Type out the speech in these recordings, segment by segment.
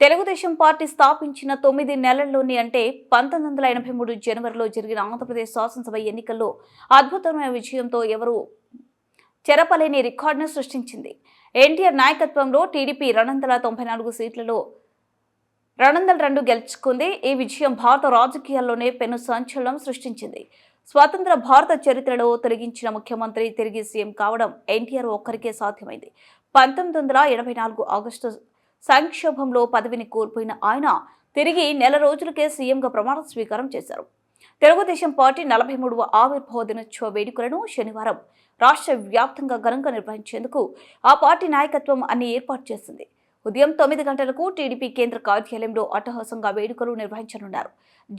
Telugu Desam party స్థాపించిన తొమ్మిది నెలల్లోని అంటే పంతొమ్మిది వందల ఎనభై మూడు జనవరిలో జరిగిన ఆంధ్రప్రదేశ్ శాసనసభ ఎన్నికల్లో అద్భుతమైన విజయంతో ఎవరు చెరపలేని రికార్డును సృష్టించింది. ఎన్టీఆర్ నాయకత్వంలో టీడీపీ రెండు వందల తొంభై నాలుగు సీట్లలో రెండు వందల రెండు గెలుచుకుంది. ఈ విజయం భారత రాజకీయాల్లోనే పెను సంచలనం సృష్టించింది. స్వతంత్ర భారత చరిత్రలో తొలగించిన ముఖ్యమంత్రి తిరిగి సీఎం కావడం ఎన్టీఆర్ ఒక్కరికే సాధ్యమైంది. పంతొమ్మిది వందల ఎనభై నాలుగు ఆగస్టు సంక్షోభంలో పదవిని కోల్పోయిన ఆయన తిరిగి నెల రోజులకే సీఎంగా ప్రమాణ స్వీకారం చేశారు. తెలుగుదేశం పార్టీ నలభై మూడవ ఆవిర్భావ దినోత్సవ వేడుకలను శనివారం రాష్ట్ర వ్యాప్తంగా ఘనంగా నిర్వహించేందుకు ఆ పార్టీ నాయకత్వం అన్ని ఏర్పాటు చేసింది. ఉదయం తొమ్మిది గంటలకు టీడీపీ కేంద్ర కార్యాలయంలో అట్టహాసంగా వేడుకలు నిర్వహించనున్నారు.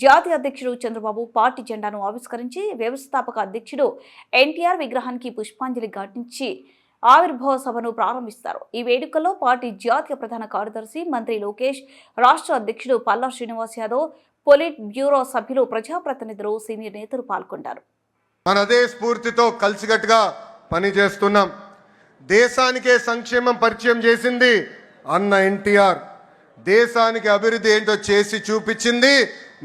జాతీయ అధ్యక్షుడు చంద్రబాబు పార్టీ జెండాను ఆవిష్కరించి వ్యవస్థాపక అధ్యక్షుడు ఎన్టీఆర్ విగ్రహానికి పుష్పాంజలి ఘటించి ఆవిర్భావ సభను ప్రారంభిస్తారు. ఈ వేడుకల్లో పార్టీ జాతీయ ప్రధాన కార్యదర్శి మంత్రి లోకేష్ రాష్ట్ర అధ్యక్షుడు పల్లా శ్రీనివాస్ యాదవ్ పొలిట్ బ్యూరో సభ్యులు ప్రజాప్రతినిధులు సీనియర్ నేతలు పాల్గొంటారు. మన అదే స్ఫూర్తితో కలిసికట్టుగా పనిచేస్తున్నాం. దేశానికే సంక్షేమం పరిచయం చేసింది అన్న ఎన్టీఆర్. దేశానికి అభివృద్ధి ఏంటో చేసి చూపించింది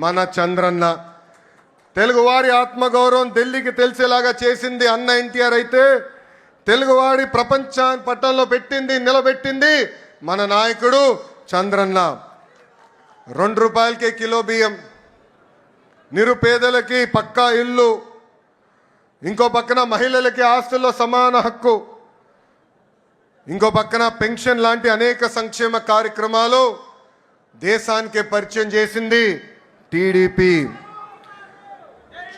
మన చంద్రన్న. తెలుగువారి ఆత్మగౌరవం ఢిల్లీకి తెలిసేలాగా చేసింది అన్న ఎన్టీఆర్ అయితే తెలుగువాడి ప్రపంచ పట్టంలో పెట్టింది నిలబెట్టింది మన నాయకుడు చంద్రన్న. రెండు రూపాయలకే కిలో బియ్యం నిరుపేదలకి పక్కా ఇల్లు ఇంకో పక్కన మహిళలకి ఆస్తుల్లో సమాన హక్కు ఇంకో పక్కన పెన్షన్ లాంటి అనేక సంక్షేమ కార్యక్రమాలు దేశానికే పరిచయం చేసింది టీడీపీ.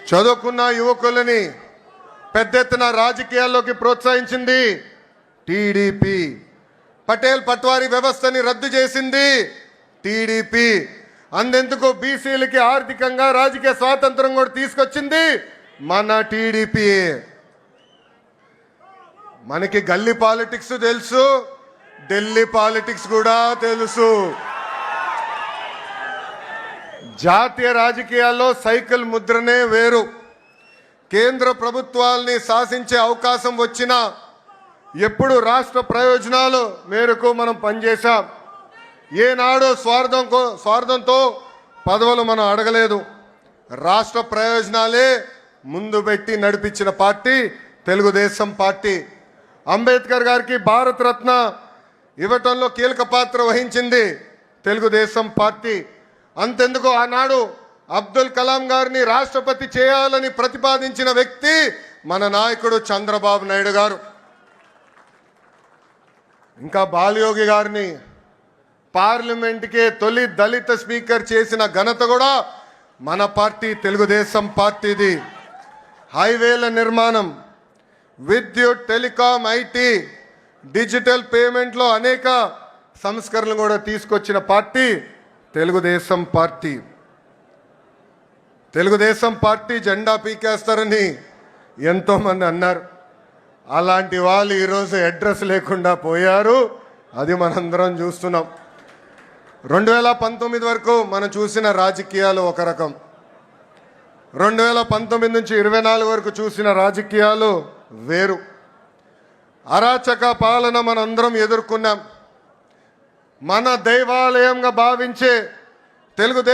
చదువుకున్న యువకులని పెద్ద ఎత్తున రాజకీయాల్లోకి ప్రోత్సహించింది టీడీపీ. పటేల్ పట్వారీ వ్యవస్థని రద్దు చేసింది టీడీపీ. అందెందుకు బీసీలకి ఆర్థికంగా రాజకీయ స్వాతంత్రం కూడా తీసుకొచ్చింది మన టీడీపీ. మనకి గల్లీ పాలిటిక్స్ తెలుసు ఢిల్లీ పాలిటిక్స్ కూడా తెలుసు. జాతీయ రాజకీయాల్లో సైకిల్ ముద్రనే వేరు. కేంద్ర ప్రభుత్వాల్ని శాసించే అవకాశం వచ్చినా ఎప్పుడు రాష్ట్ర ప్రయోజనాలు మేరకు మనం పనిచేశాం. ఏనాడు స్వార్థం కో- స్వార్థంతో పదవులు మనం అడగలేదు. రాష్ట్ర ప్రయోజనాలే ముందు పెట్టి నడిపించిన పార్టీ తెలుగుదేశం పార్టీ. అంబేద్కర్ గారికి భారతరత్న ఇవ్వటంలో కీలక పాత్ర వహించింది తెలుగుదేశం పార్టీ. అంతెందుకు ఆనాడు అబ్దుల్ కలాం గారిని రాష్ట్రపతి చేయాలని ప్రతిపాదించిన వ్యక్తి మన నాయకుడు చంద్రబాబు నాయుడు గారు. ఇంకా బాలయోగి గారిని పార్లమెంట్కే తొలి దళిత స్పీకర్ చేసిన ఘనత కూడా మన పార్టీ తెలుగుదేశం పార్టీది. హైవేల నిర్మాణం విద్యుత్ టెలికాం ఐటీ డిజిటల్ పేమెంట్లో అనేక సంస్కరణలు కూడా తీసుకొచ్చిన party Telugu Desam party. Telugu Desam party జెండా పీకేస్తారని ఎంతోమంది అన్నారు. అలాంటి వాళ్ళు ఈరోజు అడ్రస్ లేకుండా పోయారు. అది మనందరం చూస్తున్నాం. రెండు వేల పంతొమ్మిది వరకు మనం చూసిన రాజకీయాలు ఒక రకం. రెండు వేల పంతొమ్మిది నుంచి ఇరవై నాలుగు వరకు చూసిన రాజకీయాలు వేరు. అరాచక పాలన మనందరం ఎదుర్కొన్నాం. మన దైవాలయంగా భావించే తెలుగుదేశం